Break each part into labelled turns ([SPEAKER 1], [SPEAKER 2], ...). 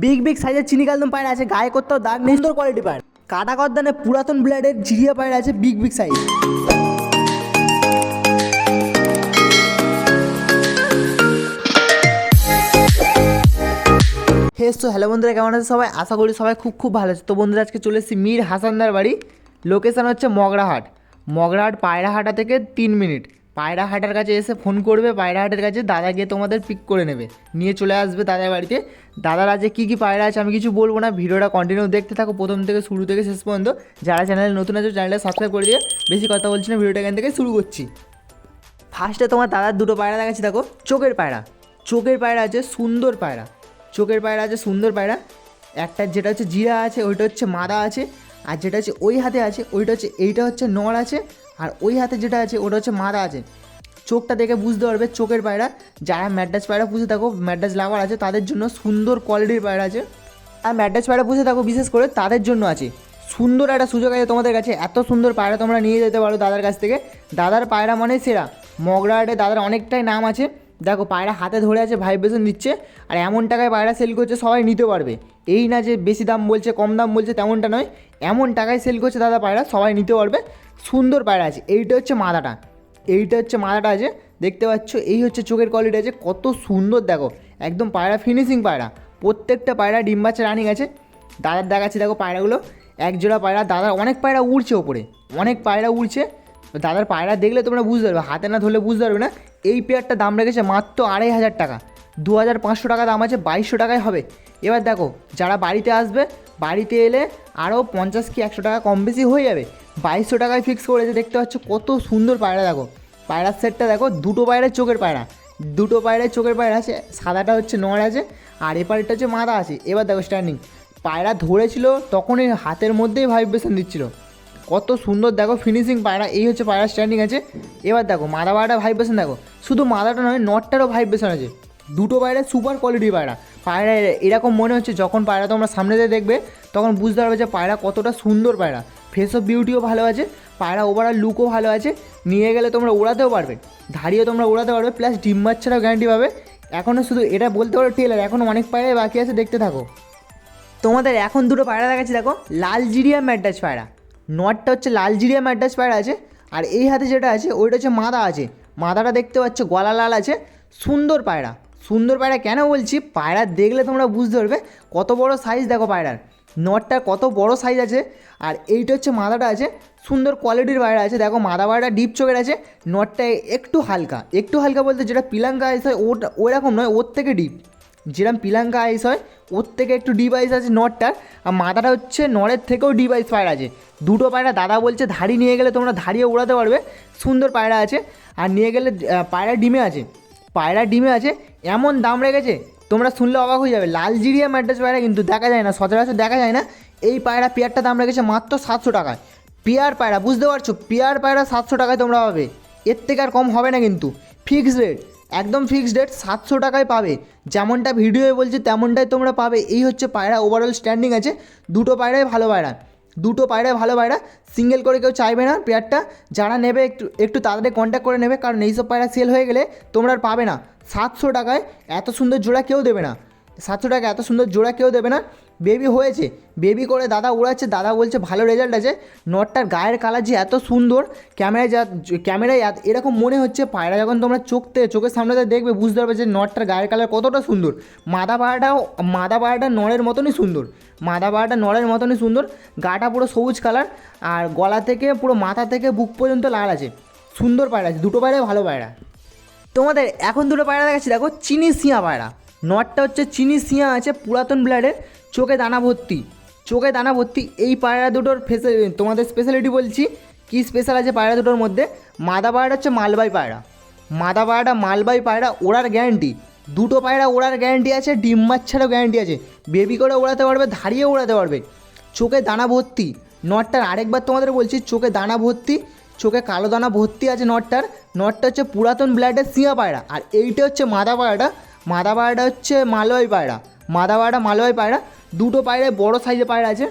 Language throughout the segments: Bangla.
[SPEAKER 1] বিগ বিগ সাইজের চিনি কালদম পায়রা আছে, গায়ে করতেও দাগ নেই, সুন্দর কোয়ালিটি পায়রা। কাটা করদানে পুরাতন ব্লাডের জিরিয়া পায়রা আছে বিগ বিগ সাইজ হেস তো হ্যালো বন্ধুরা, কেমন আছে সবাই? আশা করি সবাই খুব খুব ভালো আছে। তো বন্ধুরা, আজকে চলে এসেছি মীর হাসানদার বাড়ি। লোকেশান হচ্ছে মগরাহাট। মগরাহাট পায়রাহাটা থেকে তিন মিনিট। পায়রাহাটার কাছে এসে ফোন করবে পায়রাহাটের কাছে দাদা গিয়ে তোমাদের পিক করে নেবে। নিয়ে চলে আসবে দাদার বাড়িতে। দাদার আজকে কী কী পায়রা আছে আমি কিছু বলব না, ভিডিওটা কন্টিনিউ দেখতে থাকো, প্রথম থেকে শুরু থেকে শেষ পর্যন্ত। যারা চ্যানেলে নতুন আছে চ্যানেলটা সাবস্ক্রাইব করে দিয়ে বেশি কথা বলছি না, ভিডিওটা এখান থেকে শুরু করছি। ফার্স্টে তোমার দাদার দুটো পায়রা দেখাচ্ছি, দেখো। চোখের পায়রা। চোখের পায়রা আছে, সুন্দর পায়রা। চোখের পায়রা আছে, সুন্দর পায়রা। একটা যেটা হচ্ছে জিরা আছে, ওইটা হচ্ছে মাদা আছে। আর যেটা হচ্ছে ওই হাতে আছে, ওইটা হচ্ছে, এইটা হচ্ছে নড় আছে। আর ওই হাতে যেটা আছে, ওটা হচ্ছে মাদা আছে চোখটা দেখে বুঝতে পারবে, চোখের পায়রা। যারা ম্যাড্রাস পায়রা পুষে থাকো, ম্যাড্রাস লাভার আছে, তাদের জন্য সুন্দর কোয়ালিটির পায়রা আছে। আর ম্যাড্রাস পায়রা পুষে থাকো, বিশেষ করে তাদের জন্য আছে। সুন্দর একটা সুযোগ আছে তোমাদের কাছে, এত সুন্দর পায়রা তোমরা নিয়ে যেতে পারো দাদার কাছ থেকে। দাদার পায়রা মানে সেরা। মগরাহাটে দাদার অনেকটাই নাম আছে। দেখো, পায়রা হাতে ধরে আছে ভাইব্রেশন দিচ্ছে। আর এমন টাকায় পায়রা সেল করছে, সবাই নিতে পারবে। এই না যে বেশি দাম বলছে, কম দাম বলছে, তেমনটা নয়। এমন টাকায় সেল করছে দাদা পায়রা, সবাই নিতে পারবে। সুন্দর পায়রা আছে। এইটা হচ্ছে মাদাটা এইটা হচ্ছে মাথাটা আছে। দেখতে পাচ্ছ, এই হচ্ছে চোখের কোয়ালিটি আছে। কত সুন্দর দেখো। একদম পায়রা ফিনিশিং পায়রা। প্রত্যেকটা পায়রা ডিম বাচ্চা রানিং আছে। দাদার দেখাচ্ছি দেখো পায়রাগুলো। এক জোড়া পায়রা। দাদার অনেক পায়রা উড়ছে ওপরে। অনেক পায়রা উড়ছে। দাদার পায়রা দেখলে তোমরা বুঝতে পারবে। হাতে না ধরলে বুঝতে পারবে না। এই পেয়ারটা দাম রেখেছে মাত্র আড়াই হাজার টাকা। দু হাজার পাঁচশো টাকা দাম আছে, বাইশশো টাকায় হবে। এবার দেখো, যারা বাড়িতে আসবে, বাড়িতে এলে আরও পঞ্চাশ কি একশো টাকা কম বেশি হয়ে যাবে। বাইশশো টাকায় ফিক্স করেছে দেখতে পাচ্ছ কত সুন্দর পায়রা, দেখো। পায়রার সেটটা দেখো, দুটো পায়রার চোখের পায়রা। দুটো পায়রার চোখের পায়রা আছে, সাদাটা হচ্ছে নড় আছে, আর এপারেরটা হচ্ছে মাদা আছে। এবার দেখো স্ট্যান্ডিং পায়রা ধরেছিল তখনই হাতের মধ্যেই ভাইব্রেশন দিচ্ছিল। কত সুন্দর, দেখো ফিনিশিং পায়রা, এই হচ্ছে পায়রা স্ট্যান্ডিং আছে। এবার দেখো, মাদা পায়রাটা ভাইব্রেশন দেখো। শুধু মাদাটা নয় নটটারও ভাইব্রেশন আছে। দুটো পায়রা সুপার কোয়ালিটি পায়রা। পায়রা এরকম মনে হচ্ছে যখন পায়রা তোমরা সামনে দিয়ে দেখবে, তখন বুঝতে পারবে যে পায়রা কতটা সুন্দর পায়রা। ফেস অফ বিউটিও ভালো আছে, পায়রা ওভারঅল লুকও ভালো আছে, নিয়ে গেলে তোমরা ওড়াতেও পারবে। ধারিয়ে তোমরা ওড়াতে পারবে প্লাস ডিম বাচ্চারাও গ্যারান্টি পাবে। এখনও শুধু এটা বলতে পারো টেলার এখনও অনেক পায়রাই বাকি আছে, দেখতে থাকো। তোমাদের এখন দুটো পায়রা দেখাচ্ছি, দেখো লাল জিরিয়া ম্যাড্রাস পায়রা। নটটা হচ্ছে লাল জিরিয়া ম্যাড্রাস পায়রা আছে, আর এই হাতে যেটা আছে, ওইটা হচ্ছে মাদা আছে। মাদাটা দেখতে পাচ্ছ, গলা লাল আছে, সুন্দর পায়রা। সুন্দর পায়রা কেন বলছি? পায়রা দেখলে তোমরা বুঝতে পারবে। কত বড় সাইজ দেখো পায়রার। নটটার কত বড় সাইজ আছে। আর এইটা হচ্ছে মাদাটা আছে। সুন্দর কোয়ালিটির পায়রা আছে। দেখো মাদা পায়রাটা ডিপ চোখের আছে। নটটা একটু হালকা। একটু হালকা বলতে যেটা পিলাঙ্কা আইস হয়, ওটা ওরকম নয়, ওর থেকে ডিপ যেরকম পিলাঙ্কা আইস হয়, ওর থেকে একটু ডিভাইস আছে নটটার আর মাথাটা হচ্ছে নড়ের থেকেও ডিভাইস পায়রা আছে। দুটো পায়রা দাদা বলছে, ধাড়ি নিয়ে গেলে তোমরা ধাড়িয়ে উড়াতে পারবে। সুন্দর পায়রা আছে। আর নিয়ে গেলে পায়রা ডিমে আছে। পায়রা ডিমে আছে, এমন দাম রেখেছে, তোমরা শুনলে অবাক হয়ে যাবে। লাল জিরিয়া ম্যাড্রাস পায়রা কিন্তু দেখা যায় না, সচরাচর দেখা যায় না। এই পায়রা পেয়ারটা দাম রেখেছে মাত্র সাতশো টাকায়। পেয়ার পায়রা, বুঝতে পারছ? পেয়ার পায়রা সাতশো টাকায় তোমরা পাবে। এর থেকে আর কম হবে না কিন্তু। ফিক্সড রেট, একদম ফিক্সড রেট সাতশো টাকায় পাবে। যেমনটা ভিডিওয়ে বলছে, তেমনটাই তোমরা পাবে। এই হচ্ছে পায়রা ওভারঅল স্ট্যান্ডিং আছে। দুটো পায়রাই ভালো পায়রা। দুটো পায়রা, ভালো পায়রা। সিঙ্গেল করে কেউ চাইবে না পেয়ারটা যারা নেবে একটু একটু তাড়াতাড়ি কন্ট্যাক্ট করে নেবে, কারণ এইসব পায়রা সেল হয়ে গেলে তোমরা আর পাবে না। সাতশো টাকায় এত সুন্দর জোড়া কেউ দেবে না। সাতশো টাকা এত সুন্দর জোড়া কেউ দেবে না। বেবি হয়েছে বেবি করে দাদা উড়াচ্ছে, দাদা বলছে ভালো রেজাল্ট আছে। নটটার গায়ের কালার যে এত সুন্দর ক্যামেরায় যা ক্যামেরায় এরকম মনে হচ্ছে পায়রা যখন তোমরা চোখ থেকে চোখের সামনে দেখবে বুঝতে পারবে যে নটটার গায়ের কালার কতটা সুন্দর। মাদা পাড়াটাও মাদা পাড়াটা নড়ের মতনই সুন্দর। মাদা পাড়াটা নড়ের মতনই সুন্দর, গাটা পুরো সবুজ কালার আর গলা থেকে, পুরো মাথা থেকে বুক পর্যন্ত লাল আছে। সুন্দর পায়রা আছে, দুটো পায়রাই ভালো পায়রা। তোমাদের এখন দুটো পায়রা দেখাচ্ছি, দেখো, চিনি সিয়া পায়রা। নটটা হচ্ছে চিনি সিয়া আছে, পুরাতন ব্লাডের চোখে দানা ভর্তি। চোখে দানা ভর্তি, এই পায়রা দুটোর ফেসে তোমাদের স্পেশালিটি বলছি। কি স্পেশাল আছে পায়রা দুটোর মধ্যে? মাদা পায়রা হচ্ছে মালবাই পায়রা। মাদা পায়রাটা মালবাই পায়রা ওড়ার গ্যারান্টি দুটো পায়রা ওড়ার গ্যারান্টি আছে, ডিম বাচ্চারও গ্যারান্টি আছে। বেবি করে ওড়াতে পারবে ধারিয়ে ওড়াতে পারবে। চোখে দানা ভর্তি, নটটার আরেকবার তোমাদের বলছি, চোখে দানা ভর্তি, চোখে কালো দানা ভর্তি আছে নটটার। নটটা হচ্ছে পুরাতন ব্লাডের সিয়া পায়রা। আর এইটা হচ্ছে মাদা পায়রাটা। মাদা পায়রাটা হচ্ছে মালয় পায়রা। মাদা মালয় পায়রা, দুটো পায়রায় বড় সাইজের পায়রা আছে।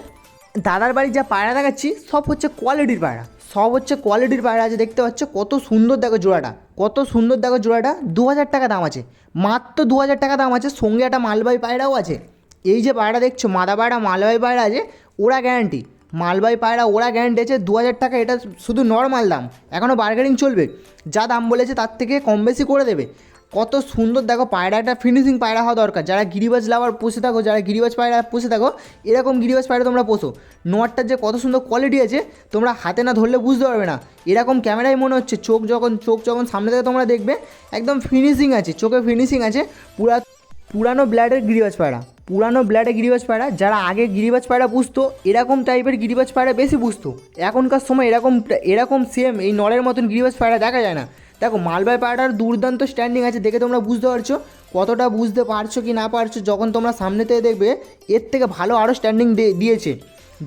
[SPEAKER 1] দাদার বাড়ির যা পায়রা দেখাচ্ছি, সব হচ্ছে কোয়ালিটির পায়রা। সব হচ্ছে কোয়ালিটির পায়রা আছে, দেখতে পাচ্ছ? কত সুন্দর দেখো জোড়াটা। কত সুন্দর দেখো জোড়াটা। দু হাজার টাকা দাম আছে। মাত্র দু হাজার টাকা দাম আছে, সঙ্গে একটা মালবাই পায়রাও আছে। এই যে পায়রা দেখছ মাদা পায়রা মালবাই পায়রা আছে, ওরা গ্যারান্টি মালবাই পায়রা, ওরা গ্যারান্টি আছে দু হাজার টাকা, এটা শুধু নর্মাল দাম। এখনও বার্গেনিং চলবে। যা দাম বলেছে, তার থেকে কম বেশি করে দেবে। কত সুন্দর দেখো পায়রা, একটা ফিনিশিং পায়রা হওয়া দরকার। যারা গিরিবাজ লাভার পুষে থাকো, যারা গিরিবাজ পায়রা পুষে থাকো, এরকম গিরিবাজ পায়রা তোমরা পোষো। নোয়ারটার যে কত সুন্দর কোয়ালিটি আছে, তোমরা হাতে না ধরলে বুঝতে পারবে না। এরকম ক্যামেরায় মনে হচ্ছে, চোখ যখন চোখ যখন সামনে থেকে তোমরা দেখবে, একদম ফিনিশিং আছে, চোখে ফিনিশিং আছে, পুরা পুরানো ব্ল্যাডের গিরিবাজ পায়রা। পুরানো ব্ল্যাডে গিরিবাজ পায়রা, যারা আগে গিরিবাজ পায়রা পুষতো, এরকম টাইপের গিরিবাজ পায়রা বেশি পুষতো। এখনকার সময় এরকম এরকম সেম এই নলের মতন গিরিবাজ পায়রা দেখা যায় না। দেখো মালবাই পায়রার দুর্দান্ত স্ট্যান্ডিং আছে, দেখে তোমরা বুঝতে পারছ কতটা বুঝতে পারছ কি না পারছ, যখন তোমরা সামনে থেকে দেখবে এর থেকে ভালো আরও স্ট্যান্ডিং দিয়েছে।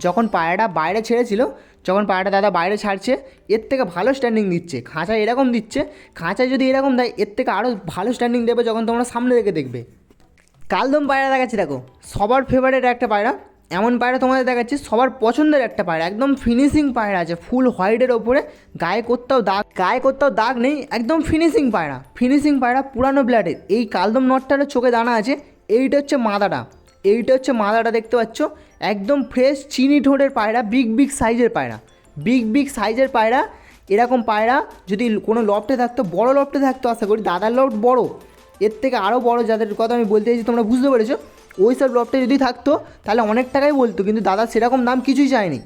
[SPEAKER 1] যখন পায়রাটা বাইরে ছেড়েছিল, যখন পায়রাটা দাদা বাইরে ছাড়ছে, এর থেকে ভালো স্ট্যান্ডিং দিচ্ছে, খাঁচায় এরকম দিচ্ছে, খাঁচায় যদি এরকম দেয়, এর থেকে আরও ভালো স্ট্যান্ডিং দেবে যখন তোমরা সামনে থেকে দেখবে। কালদম পায়রা দেখাচ্ছি, দেখো, সবার ফেভারিট একটা পায়রা এমন পায়রা তোমাদের দেখাচ্ছি, সবার পছন্দের একটা পায়রা, একদম ফিনিশিং পায়রা আছে ফুল হোয়াইটের ওপরে, গায়ে কোথাও দাগ, গায়ে কোথাও দাগ নেই, একদম ফিনিশিং পায়রা ফিনিশিং পায়রা পুরানো ব্লাডের এই কালদম নটটার চোখে দানা আছে, এইটা হচ্ছে মাদাটা, এইটা হচ্ছে মাদাটা দেখতে পাচ্ছ, একদম ফ্রেশ চিনি ঠোঁটের পায়রা বিগ বিগ সাইজের পায়রা বিগ বিগ সাইজের পায়রা, এরকম পায়রা, যদি কোনো লফটে থাকতো, বড় লফটে থাকতো, আশা করি দাদার লফট বড়, এর থেকে আরও বড় যাদের কথা আমি বলতে চাইছি, তোমরা বুঝতে পেরেছ ওই সব লফটে যদি থাকতো, তাহলে অনেক টাকাই বলতো, কিন্তু দাদা সেরকম দাম কিছুই চায়নি।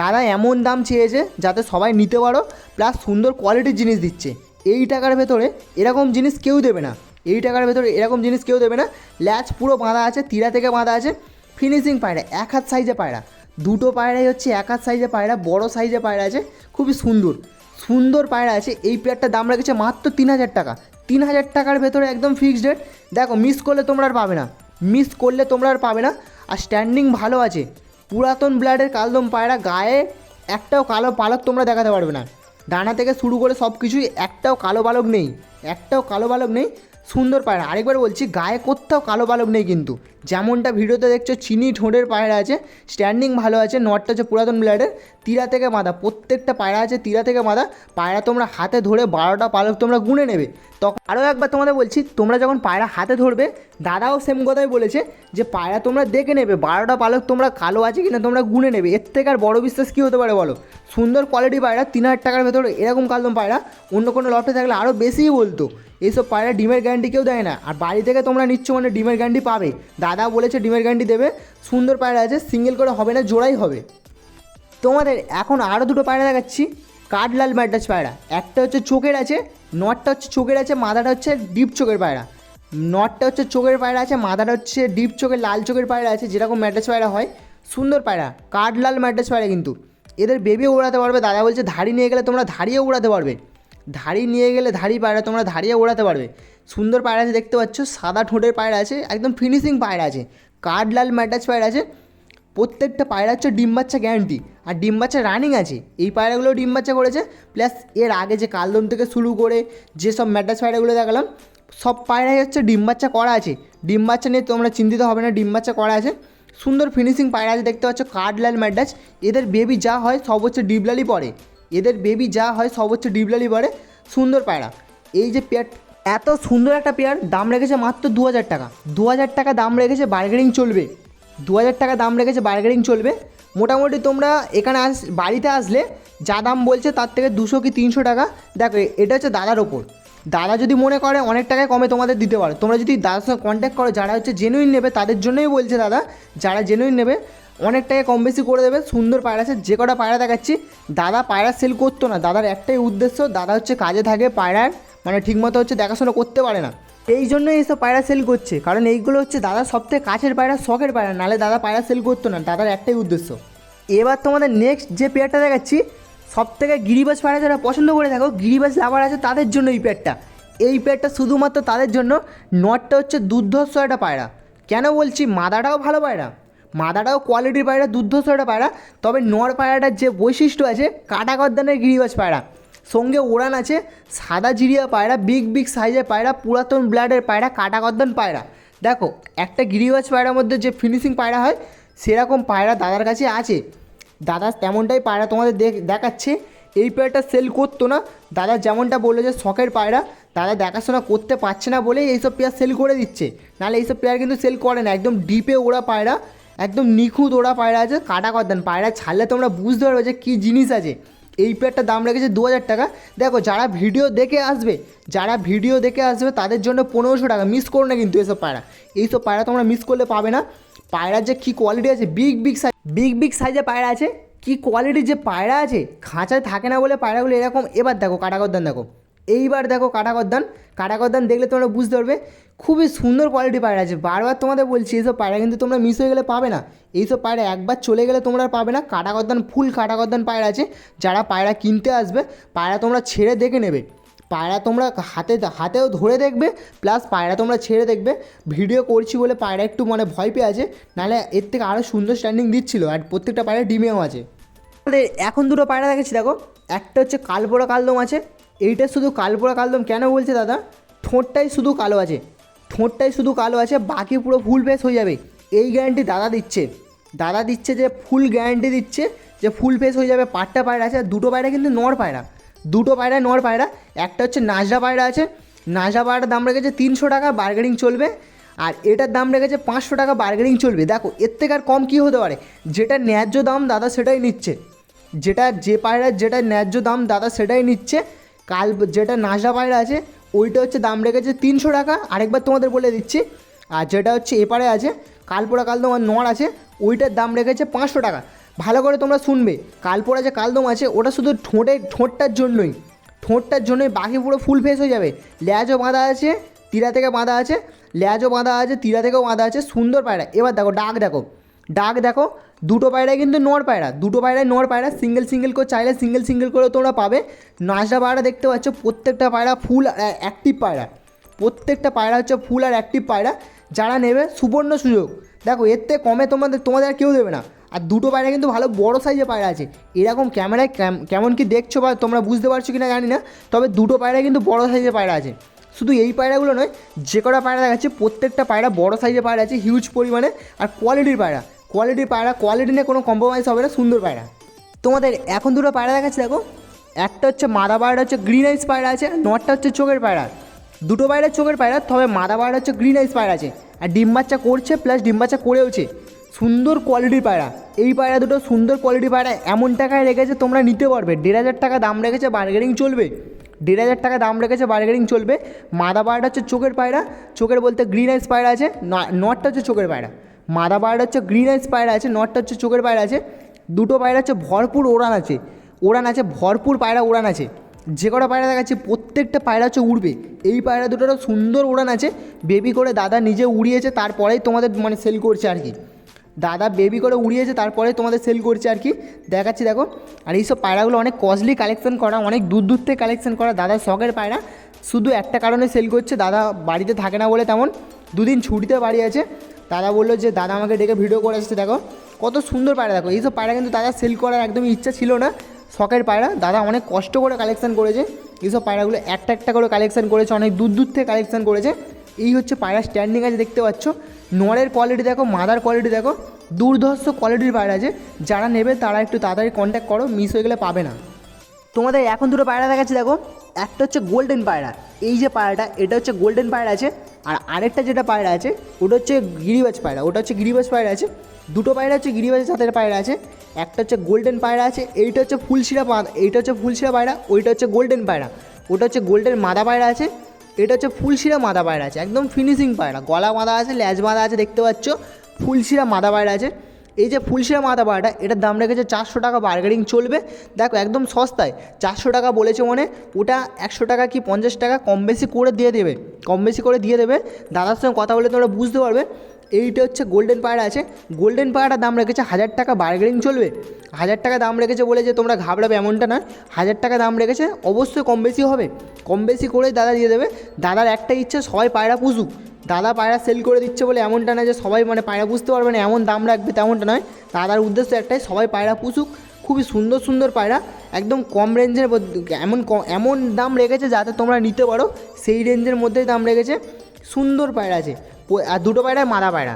[SPEAKER 1] দাদা এমন দাম চেয়েছে যাতে সবাই নিতে পারো প্লাস সুন্দর কোয়ালিটির জিনিস দিচ্ছে। এই টাকার ভেতরে এরকম জিনিস কেউ দেবে না। এই টাকার ভেতরে এরকম জিনিস কেউ দেবে না। ল্যাচ পুরো বাঁধা আছে, তীরা থেকে বাঁধা আছে ফিনিশিং পায়রা, এক হাত সাইজে পায়রা। দুটো পায়রাই হচ্ছে এক হাত সাইজে পায়রা, বড় সাইজে পায়রা আছে, খুবই সুন্দর। সুন্দর পায়রা আছে, এই পেয়ারটার দাম রেখেছে মাত্র তিন হাজার টাকা। তিন হাজার টাকার ভেতরে একদম ফিক্সড রেট দেখো মিস করলে তোমরা আর পাবে না। মিস করলে তোমরা আর পাবে না। আর স্ট্যান্ডিং ভালো আছে। পুরাতন ব্লাডের কালদম পায়রা গায়ে একটাও কালো পালক তোমরা দেখাতে পারবে না। ডানা থেকে শুরু করে সব কিছুই একটাও কালো বালক নেই। একটাও কালো বালক নেই। সুন্দর পায়রা। আরেকবার বলছি, গায়ে কোথাও কালো বালক নেই কিন্তু। যেমনটা ভিডিওতে দেখছ, চিনি ঠোঁটের পায়রা আছে স্ট্যান্ডিং ভালো আছে, নটটা হচ্ছে পুরাতন ব্লাডের, তীরা থেকে মাদা প্রত্যেকটা পায়রা আছে তীরা থেকে মাদা পায়রা তোমরা হাতে ধরে বারোটা পালক তোমরা গুনে নেবে। তখন আরও একবার তোমাদের বলছি, তোমরা যখন পায়রা হাতে ধরবে, দাদাও সেম কথাই বলেছে, যে পায়রা তোমরা দেখে নেবে, বারোটা পালক তোমরা কালো আছে কিনা তোমরা গুনে নেবে। এর থেকে আর বড় বিশ্বাস কী হতে পারে বলো? সুন্দর কোয়ালিটি পায়রা, তিন হাজার টাকার ভেতরে এরকম কালদম পায়রা, অন্য কোনো লটে থাকলে আরও বেশিই বলতো। এইসব পায়রা ডিমের গ্যারান্টি কেউ দেয় না। আর বাড়ি থেকে তোমরা নিচ্ছ মানে ডিমের গ্যারান্টি পাবে। দাদা বলেছে ডিমের গ্যারান্টি দেবে। সুন্দর পায়রা আছে সিঙ্গেল করে হবে না, জোড়াই হবে। তোমাদের এখন আরও দুটো পায়রা দেখাচ্ছি। কাঠলাল ম্যাডাস পায়রা। একটা হচ্ছে চোখের আছে, নটটা হচ্ছে চোখের আছে, মাথাটা হচ্ছে ডিপ চোখের পায়রা। নটটা হচ্ছে চোখের পায়রা আছে, মাথাটা হচ্ছে ডিপ চোখের, লাল চোখের পায়রা আছে, যেরকম ম্যাডাস পায়রা হয়। সুন্দর পায়রা কাঠলাল ম্যাডাস পায়রা কিন্তু। এদের বেবিও উড়াতে পারবে, দাদা বলছে ধাড়ি নিয়ে গেলে তোমরা ধাড়িও উড়াতে পারবে। ধাড়ি নিয়ে গেলে ধাড়ি পায়রা, তোমরা ধাড়িও ওড়াতে পারবে। সুন্দর পায়রা আছে, দেখতে পাচ্ছ? সাদা ঠোঁটের পায়রা আছে, একদম ফিনিশিং পায়রা আছে। কাঠলাল ম্যাড্রাস পায়রা আছে। প্রত্যেকটা পায়রা হচ্ছে ডিম বাচ্চা গ্যারান্টি আর ডিম বাচ্চা রানিং আছে। এই পায়রাগুলো ডিম বাচ্চা করেছে। প্লাস এর আগে যে কালদম থেকে শুরু করে যেসব ম্যাড্রাস পায়রাগুলো দেখালাম, সব পায়রাই হচ্ছে ডিম বাচ্চা করা আছে। ডিম বাচ্চা নিয়ে তোমরা চিন্তিত হবে না, ডিম বাচ্চা করা আছে। সুন্দর ফিনিশিং পায়রা আছে, দেখতে পাচ্ছ? কাঠলাল ম্যাড্রাস এদের বেবি যা হয়, সব হচ্ছে ডিবলালি পড়ে এদের বেবি যা হয় সব হচ্ছে ডিবলালি পড়ে সুন্দর পায়রা। এই যে পেয়ার এত সুন্দর একটা পেয়ার, দাম রেখেছে মাত্র দু হাজার টাকা। দু হাজার টাকা দাম রেখেছে বার্গেনিং চলবে। দু হাজার টাকা দাম রেখেছে বার্গেনিং চলবে। মোটামুটি তোমরা এখানে আস, বাড়িতে আসলে যা দাম বলছে তার থেকে দুশো কি তিনশো টাকা। দেখো, এটা হচ্ছে দাদার ওপর। দাদা যদি মনে করে অনেক টাকায় কমে তোমাদের দিতে পারো। তোমরা যদি দাদার সঙ্গে কন্ট্যাক্ট করো, যারা হচ্ছে জেনুইন নেবে, তাদের জন্যই বলছে দাদা, যারা জেনুইন নেবে অনেক টাকা কম বেশি করে দেবে। সুন্দর পায়রা আছে, যে কটা পায়রা দেখাচ্ছি, দাদা পায়রা সেল করতো না। দাদার একটাই উদ্দেশ্য, দাদা হচ্ছে কাজে থাকে পায়রার মানে ঠিকমতো হচ্ছে দেখাশোনা করতে পারে না। এই জন্যই এইসব পায়রা সেল করছে, কারণ এইগুলো হচ্ছে দাদার সবথেকে কাছের পায়রা, শখের পায়রা, নালে দাদা পায়রা সেল করতো না, দাদার একটাই উদ্দেশ্য। এবার তোমাদের নেক্সট যে পেয়ারটা দেখাচ্ছি সব থেকে গিরিবাজ পায়রা যারা পছন্দ করে থাকো, গিরিবাজ লাভার আছে তাদের জন্য এই পেয়ারটা এই পেয়ারটা শুধুমাত্র তাদের জন্য নটটা হচ্ছে দুর্ধর্ষ একটা পায়রা। কেন বলছি, মাদাটাও ভালো পায়রা মাদাটাও কোয়ালিটির পায়রা দুর্ধর্ষ একটা পায়রা, তবে নর পায়রাটার যে বৈশিষ্ট্য আছে কাটা গদ্দানের গিরিবাজ পায়রা। সঙ্গে ওড়ান আছে, সাদা জিরিয়া পায়রা বিগ বিগ সাইজের পায়রা, পুরাতন ব্লাডের পায়রা কাটা গদ্দান পায়রা। দেখো, একটা গিরিবাজ পায়রার মধ্যে যে ফিনিশিং পায়রা হয়, সেরকম পায়রা দাদার কাছে আছে। দাদা তেমনটাই পায়রা তোমাদের দেখ দেখাচ্ছে। এই পায়রাটা সেল করতো না। দাদা যেমনটা বলল যে শখের পায়রা, দাদা দেখাশোনা করতে পারছে না বলেই এইসব পেয়ার সেল করে দিচ্ছে। নাহলে এইসব পেয়ার কিন্তু সেল করে না। একদম ডিপে ওরা পায়রা। একদম নিখুঁত ওরা পায়রা আছে, কাটা করদান পায়রা ছাড়লে তোমরা বুঝতে পারবে যে কী জিনিস আছে। এই পেয়ারটার দাম রেখেছে দু হাজার টাকা। দেখো, যারা ভিডিও দেখে আসবে, যারা ভিডিও দেখে আসবে, তাদের জন্য পনেরোশো টাকা। মিস করো না কিন্তু এসব পায়রা। এইসব পায়রা তোমরা মিস করলে পাবে না। পায়রার যে কী কোয়ালিটি আছে big big size big big সাইজে পায়রা আছে। কী কোয়ালিটির যে পায়রা আছে, খাঁচায় থাকে না বলে পায়রাগুলো এরকম। এবার দেখো কাটাগদ্দান দেখো। এইবার দেখো কাটাগদ্দান কাটাগদ্দান দেখলে তোমরা বুঝতে পারবে, খুবই সুন্দর কোয়ালিটি পায়রা আছে। বারবার তোমাদের বলছি, এইসব পায়রা কিন্তু তোমরা মিস হয়ে গেলে পাবে না। এইসব পায়রা একবার চলে গেলে তোমরা আর পাবে না। কাটাগদ্দান ফুল কাটাগদ্দান পায়রা আছে। যারা পায়রা কিনতে আসবে, পায়রা তোমরা ছেড়ে দেখে নেবে। পায়রা তোমরা হাতে, হাতেও ধরে দেখবে প্লাস পায়রা তোমরা ছেড়ে দেখবে। ভিডিও করছি বলে পায়রা একটু মানে ভয় পেয়ে আছে, নাহলে এর থেকে আরও সুন্দর স্ট্যান্ডিং দিচ্ছিল। আর প্রত্যেকটা পায়রা ডিমেও আছে। এখন দুটো পায়রা দেখেছি, দেখো। একটা হচ্ছে কালপোড়া কালদম আছে এইটা শুধু কালপোড়া কালদম কেন বলছে দাদা? ঠোঁটটাই শুধু কালো আছে। ঠোঁটটাই শুধু কালো আছে, বাকি পুরো ফুল ফেস হয়ে যাবে। এই গ্যারান্টি দাদা দিচ্ছে। দাদা দিচ্ছে যে ফুল গ্যারান্টি দিচ্ছে যে ফুল ফেস হয়ে যাবে পাটটা পায়রা আছে দুটো পায়রা কিন্তু নর পায়রা। দুটো পায়রা নর পায়রা, একটা হচ্ছে নাজরা পায়রা আছে। নাজরা পায়রার দাম রেখেছে তিনশো টাকা বার্গেনিং চলবে। আর এটার দাম রেখেছে পাঁচশো টাকা বার্গেনিং চলবে। দেখো, এর থেকে আর কম কী হতে পারে? যেটা ন্যায্য দাম দাদা সেটাই নিচ্ছে। যেটা যে পায়রার যেটা ন্যায্য দাম দাদা সেটাই নিচ্ছে। কাল যেটা নাজরা পায়রা আছে, ওইটা হচ্ছে দাম রেখেছে তিনশো টাকা, আরেকবার তোমাদের বলে দিচ্ছি। আর যেটা হচ্ছে এপারে আছে, কালপোড়া কালদম আর নড় আছে, ওইটার দাম রেখেছে পাঁচশো টাকা। ভালো করে তোমরা শুনবে, কালপোড়া যে কালদম আছে, ওটা শুধু ঠোঁটে, ঠোঁটটার জন্যই। ঠোঁটটার জন্যই বাকি পুরো ফুল ফেস হয়ে যাবে। ল্যাজও বাঁধা আছে, তীরা থেকে বাঁধা আছে, ল্যাজও বাঁধা আছে, তীরা থেকেও বাঁধা আছে, সুন্দর পায়রা। এবার দেখো, ডাক দেখো। ডাক দেখো, দুটো পায়রায় কিন্তু নর পায়রা, দুটো পায়রায় নর পায়রা সিঙ্গেল সিঙ্গেল করে চাইলে সিঙ্গেল সিঙ্গেল করে তোমরা পাবে। নাচটা পায়রা দেখতে পাচ্ছ, প্রত্যেকটা পায়রা ফুল অ্যাক্টিভ পায়রা। প্রত্যেকটা পায়রা হচ্ছে ফুল আর অ্যাক্টিভ পায়রা। যারা নেবে সুবর্ণ সুযোগ। দেখো, এর থেকে কমে তোমাদের তোমাদের আর কেউ দেবে না। আর দুটো পায়রা কিন্তু ভালো বড় সাইজের পায়রা আছে। এরকম ক্যামেরায় কেম- কেমন কি দেখছ বা তোমরা বুঝতে পারছ কি না জানি না, তবে দুটো পায়রা কিন্তু বড় সাইজের পায়রা আছে। শুধু এই পায়রাগুলো নয়, যে কটা পায়রা দেখাচ্ছে, প্রত্যেকটা পায়রা বড় সাইজের পায়রা আছে হিউজ পরিমাণে, আর কোয়ালিটির পায়রা। কোয়ালিটির পায়রা কোয়ালিটি নিয়ে কোনো কম্প্রোমাইজ হবে না, সুন্দর পায়রা। তোমাদের এখন দুটো পায়রা দেখাচ্ছে, দেখো। একটা হচ্ছে মাদা পায়রা হচ্ছে গ্রিন আইস পায়রা আছে নটটা হচ্ছে চোখের পায়রা। দুটো পায়রা চোখের পায়রা, তবে মাদা পায়রা হচ্ছে গ্রিন আইস পায়রা আছে। আর ডিম বাচ্চা করছে প্লাস ডিম বাচ্চা করেওছে। সুন্দর কোয়ালিটির পায়রা। এই পায়রা দুটো সুন্দর কোয়ালিটি পায়রা, এমন টাকায় রেখেছে তোমরা নিতে পারবে। দেড় হাজার টাকা দাম রেখেছে বার্গেনিং চলবে। দেড় হাজার টাকা দাম রেখেছে বার্গেনিং চলবে। মাদা পায়রাটা হচ্ছে চোখের পায়রা। চোখের বলতে গ্রিন আইস পায়রা আছে নটটা হচ্ছে চোখের পায়রা। মাদা পায়রা হচ্ছে গ্রিন আইস পায়রা আছে নটটা হচ্ছে চোখের পায়রা আছে, দুটো পায়রা হচ্ছে ভরপুর ওড়ান আছে ওড়ান আছে, ভরপুর পায়রা ওড়ান আছে, যে কটা পায়রা দেখাচ্ছে প্রত্যেকটা পায়রা হচ্ছে উড়বে, এই পায়রা দুটোরও সুন্দর উড়ান আছে বেবি করে দাদা নিজে উড়িয়েছে, তারপরেই তোমাদের মানে সেল করছে আর কি, দাদা বেবি করে উড়িয়েছে তারপরে তোমাদের সেল করছে আর কি, দেখাচ্ছি দেখো, আর এইসব পায়রাগুলো অনেক কস্টলি কালেকশন করা, অনেক দূর দূর থেকে কালেকশন করা, দাদার শখের পায়রা, শুধু একটা কারণে সেল করছে, দাদা বাড়িতে থাকে না বলে তেমন, দুদিন ছুটিতে বাড়ি আছে দাদা বলল যে, দাদা আমাকে ডেকে ভিডিও করে আসছে দেখো, কত সুন্দর পায়রা, দেখো এইসব পায়রা কিন্তু দাদা সেল করার একদমই ইচ্ছা ছিল না, শখের পায়রা, দাদা অনেক কষ্ট করে কালেকশন করেছে এইসব পায়রাগুলো একটা একটা করে কালেকশন করেছে, অনেক দূর দূর থেকে কালেকশন করেছে, এই হচ্ছে পায়রা স্ট্যান্ডিং আছে, দেখতে পাচ্ছ নরের কোয়ালিটি দেখো, মাদার কোয়ালিটি দেখো, দুর্ধর্ষ কোয়ালিটির পায়রা আছে, যারা নেবে তারা একটু তাড়াতাড়ি কন্ট্যাক্ট করো মিস হয়ে গেলে পাবে না। তোমাদের এখন দুটো পায়রা দেখাচ্ছি, দেখো একটা হচ্ছে গোল্ডেন পায়রা। এই যে পায়রাটা, এটা হচ্ছে গোল্ডেন পায়রা আছে। আর আরেকটা যেটা পায়রা আছে, ওটা হচ্ছে গিরিবাজ পায়রা। ওটা হচ্ছে গিরিবাজ পায়রা আছে। দুটো পায়রা হচ্ছে গিরিবাজের জাতের পায়রা আছে। একটা হচ্ছে গোল্ডেন পায়রা আছে, এইটা হচ্ছে ফুলশিরা এইটা হচ্ছে ফুলশিরা পায়রা, ওইটা হচ্ছে গোল্ডেন পায়রা। ওটা হচ্ছে গোল্ডেন মাদা পায়রা আছে, এটা হচ্ছে ফুলশিরা মাদা পায়রা আছে। একদম ফিনিশিং পায়রা। গলা মাদা আছে, ল্যাজ মাদা আছে, দেখতে পাচ্ছ? ফুলশিরা মাদা পায়রা আছে। এই যে ফুলশিরা মাথা পাড়াটা এটার দাম রেখেছে চারশো টাকা বার্গেনিং চলবে। দেখো, একদম সস্তায়। চারশো টাকা বলেছে মনে, ওটা একশো টাকা কি পঞ্চাশ টাকা কম বেশি করে দিয়ে দেবে। কম বেশি করে দিয়ে দেবে। দাদার সঙ্গে কথা বলে তোমরা বুঝতে পারবে। এইটা হচ্ছে গোল্ডেন পায়রা আছে। গোল্ডেন পায়রাটার দাম রেখেছে হাজার টাকা বার্গেনিং চলবে। হাজার টাকা দাম রেখেছে বলে যে তোমরা ঘাবড়াবে এমনটা না হাজার টাকা দাম রেখেছে অবশ্যই কম বেশি হবে। কম বেশি করেই দাদা দিয়ে দেবে। দাদার একটা ইচ্ছে সবাই পায়রা পুষুক। দাদা পায়রা সেল করে দিচ্ছে বলে এমনটা না যে সবাই মানে পায়রা পুষতে পারবে না, এমন দাম রাখবে তেমনটা নয়। দাদার উদ্দেশ্য একটাই, সবাই পায়রা পুষুক। খুবই সুন্দর সুন্দর পায়রা। একদম কম রেঞ্জের এমন এমন দাম রেখেছে যাতে তোমরা নিতে পারো। সেই রেঞ্জের মধ্যেই দাম রেখেছে। সুন্দর পায়রা আছে। আর দুটো পায়রায় মাদা পায়রা।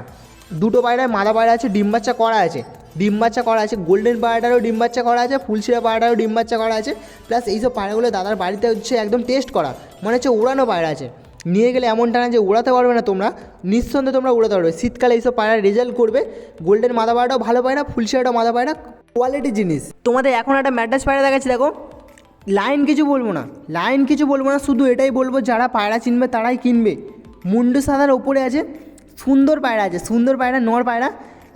[SPEAKER 1] দুটো পায়রায় মাদা পায়রা আছে, ডিম বাচ্চা করা আছে। ডিম বাচ্চা করা আছে, গোল্ডেন পায়রাটারও ডিম বাচ্চা করা আছে, ফুলশিরা পায়রাটারও ডিম বাচ্চা করা আছে। প্লাস এইসব পায়রাগুলো দাদার বাড়িতে হচ্ছে একদম টেস্ট করা। মনে হচ্ছে উড়ানো পায়রা আছে। নিয়ে গেলে এমনটা না যে উড়াতে পারবে না তোমরা, নিঃসন্দেহে তোমরা উড়াতে পারবে। শীতকালে এইসব পায়রা রেজাল্ট করবে। গোল্ডেন মাদা পায়রাটাও ভালো পায়রা, ফুলশিরাটাও মাদা পায়রা কোয়ালিটি জিনিস। তোমাদের এখন একটা ম্যাড্রাস পায়রা দেখাচ্ছি, দেখো। লাইন কিছু বলব না লাইন কিছু বলব না, শুধু এটাই বলব, যারা পায়রা চিনবে তারাই কিনবে। মুন্ডু সাদার ওপরে আছে, সুন্দর পায়রা আছে, সুন্দর পায়রা, নর পায়রা,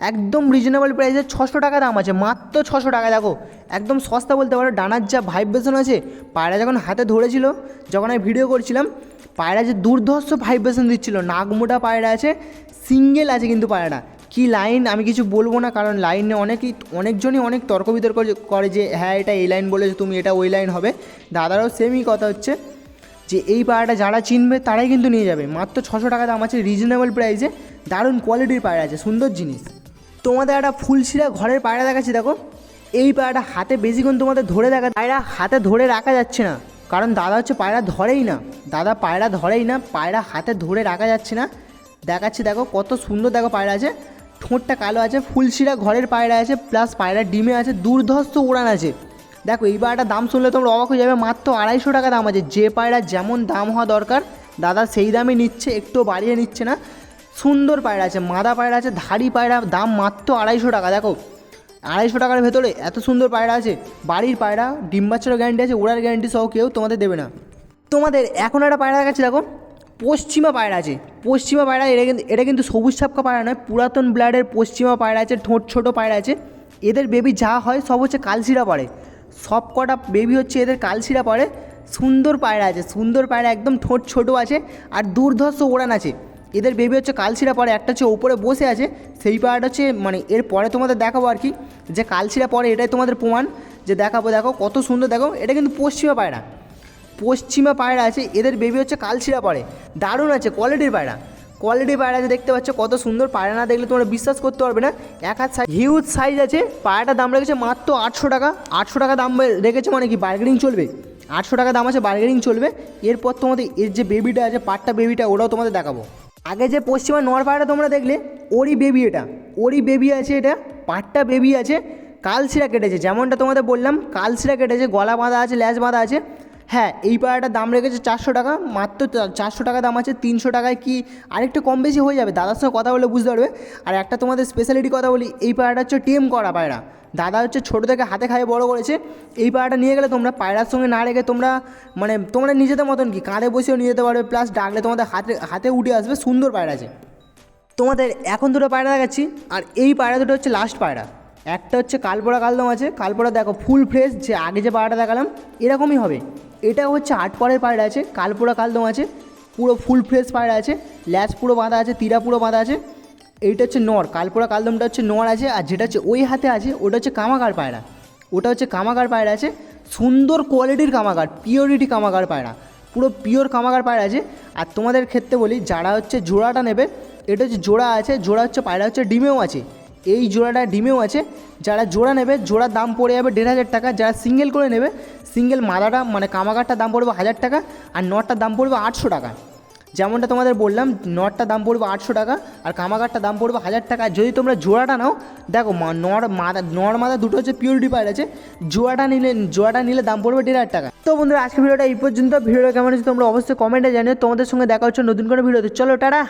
[SPEAKER 1] একদম রিজনেবল প্রাইসে ছশো টাকা দাম আছে, মাত্র ছশো টাকা, দেখো, একদম সস্তা বলতে পারো, ডানার যা ভাইব্রেশন আছে, পায়রা যখন হাতে ধরেছিল, যখন আমি ভিডিও করছিলাম, পায়রা যে দুর্ধর্ষ ভাইব্রেশন দিচ্ছিল নাগমোটা পায়রা আছে সিঙ্গেল আছে কিন্তু পায়রাটা। কি লাইন আমি কিছু বলব না, কারণ লাইনে অনেকেই, অনেকজনই অনেক তর্ক বিতর্ক করে যে হ্যাঁ এটা এই লাইন বলেছ, তুমি এটা ওই লাইন হবে। দাদারও সেমই কথা হচ্ছে। যে এই পায়রাটা যারা চিনবে তারাই কিন্তু নিয়ে যাবে। মাত্র ছশো টাকা দাম আছে রিজনেবল প্রাইসে দারুণ কোয়ালিটির পায়রা আছে, সুন্দর জিনিস। তোমাদের একটা ফুলশিরা ঘরের পায়রা দেখাচ্ছি, দেখো। এই পায়রাটা হাতে বেশিক্ষণ তোমাদের ধরে দেখা পায়রা হাতে ধরে রাখা যাচ্ছে না। কারণ দাদা হচ্ছে পায়রা ধরেই না। দাদা পায়রা ধরেই না, পায়রা হাতে ধরে রাখা যাচ্ছে না। দেখাচ্ছি, দেখো, কত সুন্দর দেখো পায়রা আছে। ঠোঁটটা কালো আছে, ফুলশিরা ঘরের পায়রা আছে প্লাস পায়রা ডিমে আছে, দুর্ধর্ষ উড়ান আছে। দেখো এই পায়রাটার দাম শুনলে তোমরা অবাক হয়ে যাবে। মাত্র আড়াইশো টাকা দাম আছে। যে পায়রা যেমন দাম হওয়া দরকার, দাদা সেই দামে নিচ্ছে, একটু বাড়িয়ে নিচ্ছে না। সুন্দর পায়রা আছে, মাদা পায়রা আছে, ধাড়ি পায়রা, দাম মাত্র আড়াইশো টাকা। দেখো, আড়াইশো টাকার ভেতরে এত সুন্দর পায়রা আছে। বাড়ির পায়রা, ডিম বাচ্চারও গ্যারান্টি আছে, ওড়ার গ্যারান্টি সহ কেউ তোমাদের দেবে না। তোমাদের এখন একটা পায়রা দেখাচ্ছি, দেখো। পশ্চিমা পায়রা আছে। পশ্চিমা পায়রা, এটা কিন্তু এটা কিন্তু সবুজ ছাপকা পায়রা নয়, পুরাতন ব্লাডের পশ্চিমা পায়রা আছে, ঠোঁট ছোটো পায়রা আছে। এদের বেবি যা হয়, সব হচ্ছে কালশিরা পড়ে। সব কটা বেবি হচ্ছে এদের কালশিরা পড়ে সুন্দর পায়রা আছে, সুন্দর পায়রা একদম ঠোঁট ছোটো আছে আর দুর্ধর্ষ ওড়ান আছে। এদের বেবি হচ্ছে কালশিরা পরে, একটা হচ্ছে ওপরে বসে আছে, সেই পায়রাটা হচ্ছে মানে এর পরে তোমাদের দেখাবো আর কি, যে কালশিরা পরে এটাই তোমাদের প্রমাণ, যে দেখাবো, দেখো কত সুন্দর, দেখো, এটা কিন্তু পশ্চিমা পায়রা। পশ্চিমা পায়রা আছে, এদের বেবি হচ্ছে কালশিরা পরে, দারুণ আছে কোয়ালিটির পায়রা। কোয়ালিটির পায়রা আছে দেখতে পাচ্ছ, কত সুন্দর পায়রা না দেখলে তোমরা বিশ্বাস করতে পারবে না। এক হাত সাইজ হিউজ সাইজ আছে। পায়রাটার দাম রেখেছে মাত্র আটশো টাকা। আটশো টাকা দাম রেখেছে মানে কি? বার্গেনিং চলবে। আটশো টাকা দাম আছে বার্গেনিং চলবে। এরপর তোমাদের এর যে বেবিটা আছে পাট্টা বেবিটা ওটাও তোমাদের দেখাবো। আগে যে পশ্চিমা নর পায়রা তোমরা দেখলে, ওরই বেবি এটা। ওরই বেবি আছে এটা পাট্টা বেবি আছে। কালশিরা কেটেছে, যেমনটা তোমাদের বললাম, কালশিরা কেটেছে, গলা বাঁধা আছে ল্যাজ বাঁধা আছে। হ্যাঁ এই পায়রাটার দাম রেখেছে চারশো টাকা, মাত্র চারশো টাকা দাম আছে, তিনশো টাকায় কি আরেকটু কম বেশি হয়ে যাবে? দাদার সঙ্গে কথা বলে বুঝতে পারবে। আর একটা তোমাদের স্পেশালিটি কথা বলি, এই পায়রাটা হচ্ছে টেম করা পায়রা। দাদা হচ্ছে ছোটো থেকে হাতে খাইয়ে বড় করেছে। এই পায়রাটা নিয়ে গেলে তোমরা পায়রার সঙ্গে না রেখে তোমরা মানে তোমরা নিজেদের মতন কি? কাঁধে বসেও নিয়ে যেতে পারবে প্লাস ডাকলে তোমাদের হাতে হাতে উঠে আসবে সুন্দর পায়রা আছে। তোমাদের এখন দুটো পায়রা দেখাচ্ছি, আর এই পায়রা দুটো হচ্ছে লাস্ট পায়রা। একটা হচ্ছে কালপোড়া কালদম আছে। কালপোড়া দেখো ফুল ফ্রেশ যে আগে যে পায়রাটা দেখালাম, এরকমই হবে। এটা হচ্ছে আট পরের পায়রা আছে, কালপোড়া কালদম আছে, পুরো ফুল ফ্রেশ পায়রা আছে, ল্যাচ পুরো বাঁধা আছে, তীরা পুরো বাঁধা আছে, এইটা হচ্ছে নর, কালপোড়া কালদমটা হচ্ছে নর আছে, আর যেটা হচ্ছে ওই হাতে আছে, ওটা হচ্ছে কামাকার পায়রা, ওটা হচ্ছে কামাকার পায়রা আছে, সুন্দর কোয়ালিটির কামাকার পিওরিটি কামাকার পায়রা, পুরো পিওর কামাকার পায়রা আছে, আর তোমাদের ক্ষেত্রে বলি, যারা হচ্ছে জোড়াটা নেবে, এটা হচ্ছে জোড়া আছে, জোড়া হচ্ছে পায়রা হচ্ছে ডিমেও আছে এই জোড়াটা ডিমেও আছে। যারা জোড়া নেবে, জোড়ার দাম পড়ে যাবে দেড় হাজার টাকা। যারা সিঙ্গেল করে নেবে সিঙ্গেল মাদাটা মানে কামাকারটার দাম পড়বে হাজার টাকা আর নটটার দাম পড়বে আটশো টাকা। যেমনটা তোমাদের বললাম নটটা দাম পড়বে আটশো টাকা আর কামাকারটা দাম পড়বে হাজার টাকা। যদি তোমরা জোড়াটা নাও, দেখো নর মাদা নর মাদা দুটো হচ্ছে পিওরিটি পায়রা আছে। জোড়াটা নিলে জোড়াটা নিলে দাম পড়বে দেড় হাজার টাকা। তো বন্ধুরা আজকে ভিডিওটা এই পর্যন্ত। ভিডিওটা কেমন হচ্ছে তোমরা অবশ্যই কমেন্টে জানিও। তোমাদের সঙ্গে দেখা হচ্ছে নতুন করে ভিডিওতে। চলো, টাটা!